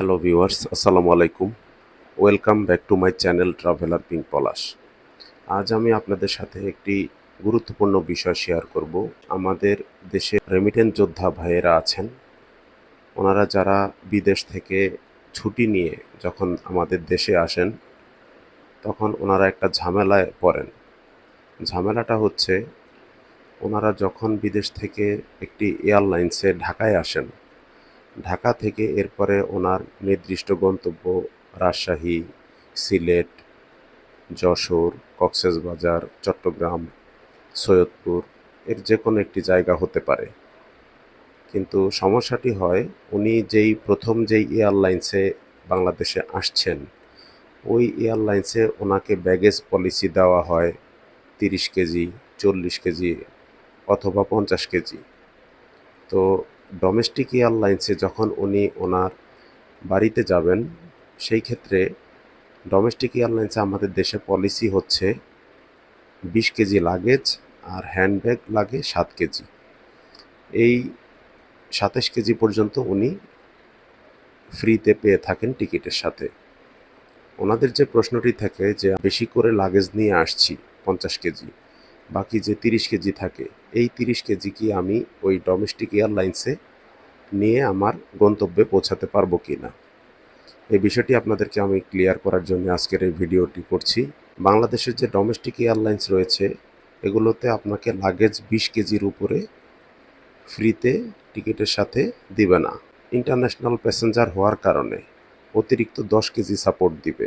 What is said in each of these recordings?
Hello viewers আসসালামু আলাইকুম welcome back to my channel traveller pink Palash আজ আমি আপনাদের সাথে একটি গুরুত্বপূর্ণ বিষয় শেয়ার করব। আমাদের দেশে রেমিটেন্স যোদ্ধা ভাইয়েরা আছেন। ওনারা যারা বিদেশ থেকে ছুটি নিয়ে যখন আমাদের দেশে আসেন, তখন ওনারা একটা ঝামেলায় পড়েন। ঝামেলাটা হচ্ছে, ওনারা যখন বিদেশ থেকে একটি এয়ারলাইন্সে ঢাকায় আসেন ঢাকা থেকে এরপরে ওনার নির্দিষ্ট গন্তব্য রাজশাহী, সিলেট, যশোর, কক্সবাজার, চট্টগ্রাম, সৈয়দপুর, এর যে কোনো একটি জায়গা হতে পারে। কিন্তু সমস্যাটি হয়, উনি যেই প্রথম যেই এয়ারলাইন্সে বাংলাদেশে আসছেন, ওই এয়ারলাইন্সে ওনাকে ব্যাগেজ পলিসি দেওয়া হয় তিরিশ কেজি, চল্লিশ কেজি অথবা পঞ্চাশ কেজি। তো ডোমেস্টিক এয়ারলাইন্সে যখন উনি ওনার বাড়িতে যাবেন, সেই ক্ষেত্রে ডোমেস্টিক এয়ারলাইন্সে আমাদের দেশে পলিসি হচ্ছে বিশ কেজি লাগেজ আর হ্যান্ডব্যাগ লাগে সাত কেজি। এই সাতাশ কেজি পর্যন্ত উনি ফ্রিতে পেয়ে থাকেন টিকিটের সাথে। ওনাদের যে প্রশ্নটি থাকে যে, বেশি করে লাগেজ নিয়ে আসছি পঞ্চাশ কেজি। বাকি যে তিরিশ কেজি থাকে, এই তিরিশ কেজি কি আমি ওই ডোমেস্টিক এয়ারলাইন্সে নিয়ে আমার গন্তব্যে পৌঁছাতে পারব কি না এই বিষয়টি আপনাদেরকে আমি ক্লিয়ার করার জন্য আজকের এই ভিডিওটি করছি। বাংলাদেশের যে ডোমেস্টিক এয়ারলাইন্স রয়েছে, এগুলোতে আপনাকে লাগেজ বিশ কেজির উপরে ফ্রিতে টিকিটের সাথে দিবে না। ইন্টারন্যাশনাল প্যাসেঞ্জার হওয়ার কারণে অতিরিক্ত দশ কেজি সাপোর্ট দিবে।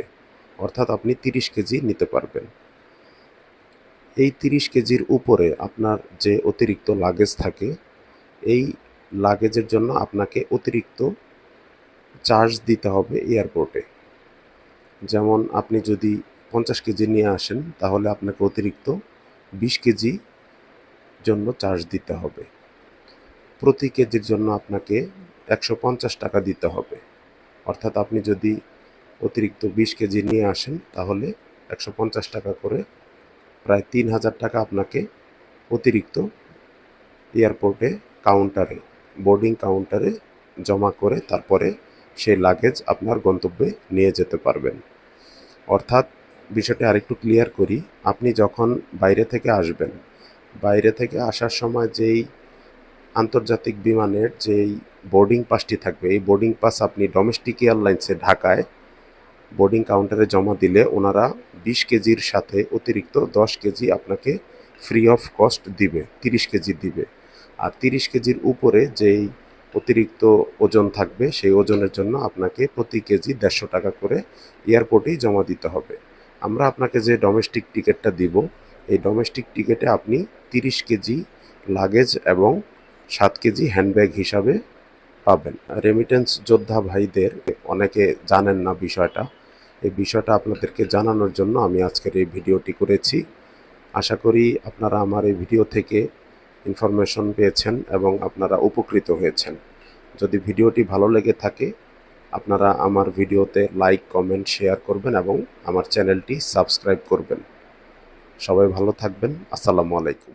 অর্থাৎ আপনি তিরিশ কেজি নিতে পারবেন। এই তিরিশ কেজির উপরে আপনার যে অতিরিক্ত লাগেজ থাকে, এই লাগেজের জন্য আপনাকে অতিরিক্ত চার্জ দিতে হবে এয়ারপোর্টে যেমন আপনি যদি পঞ্চাশ কেজি নিয়ে আসেন, তাহলে আপনাকে অতিরিক্ত বিশ কেজি জন্য চার্জ দিতে হবে। প্রতি কেজির জন্য আপনাকে একশো পঞ্চাশ টাকা দিতে হবে। অর্থাৎ আপনি যদি অতিরিক্ত বিশ কেজি নিয়ে আসেন, তাহলে একশো পঞ্চাশ টাকা করে প্রায় তিন হাজার টাকা আপনাকে অতিরিক্ত এয়ারপোর্টে কাউন্টারে, বোর্ডিং কাউন্টারে জমা করে তারপরে সেই লাগেজ আপনার গন্তব্যে নিয়ে যেতে পারবেন। অর্থাৎ বিষয়টা আরেকটু ক্লিয়ার করি, আপনি যখন বাইরে থেকে আসবেন, বাইরে থেকে আসার সময় যেই আন্তর্জাতিক বিমানের যেই বোর্ডিং পাসটি থাকবে, এই বোর্ডিং পাস আপনি ডোমেস্টিক এয়ারলাইন্সে ঢাকায় বোর্ডিং কাউন্টারে জমা দিলে ওনারা বিশ কেজির সাথে অতিরিক্ত দশ কেজি আপনাকে ফ্রি অফ কস্ট দিবে, তিরিশ কেজি দিবে। আর তিরিশ কেজির উপরে যেই অতিরিক্ত ওজন থাকবে, সেই ওজনের জন্য আপনাকে প্রতি কেজি দেড়শো টাকা করে এয়ারপোর্টেই জমা দিতে হবে। আমরা আপনাকে যে ডোমেস্টিক টিকিটটা দিব, এই ডোমেস্টিক টিকিটে আপনি তিরিশ কেজি লাগেজ এবং সাত কেজি হ্যান্ডব্যাগ হিসাবে পাবেন। রেমিটেন্স যোদ্ধা ভাইদের, অনেকে জানেন না বিষয়টা এই বিষয়টা আপনাদেরকে জানানোর জন্য আমি আজকের এই ভিডিওটি করেছি। আশা করি আপনারা আমার এই ভিডিও থেকে ইনফরমেশন পেয়েছেন এবং আপনারা উপকৃত হয়েছেন। যদি ভিডিওটি ভালো লেগে থাকে, আপনারা আমার ভিডিওতে লাইক, কমেন্ট, শেয়ার করবেন এবং আমার চ্যানেলটি সাবস্ক্রাইব করবেন। সবাই ভালো থাকবেন। আসসালামু আলাইকুম।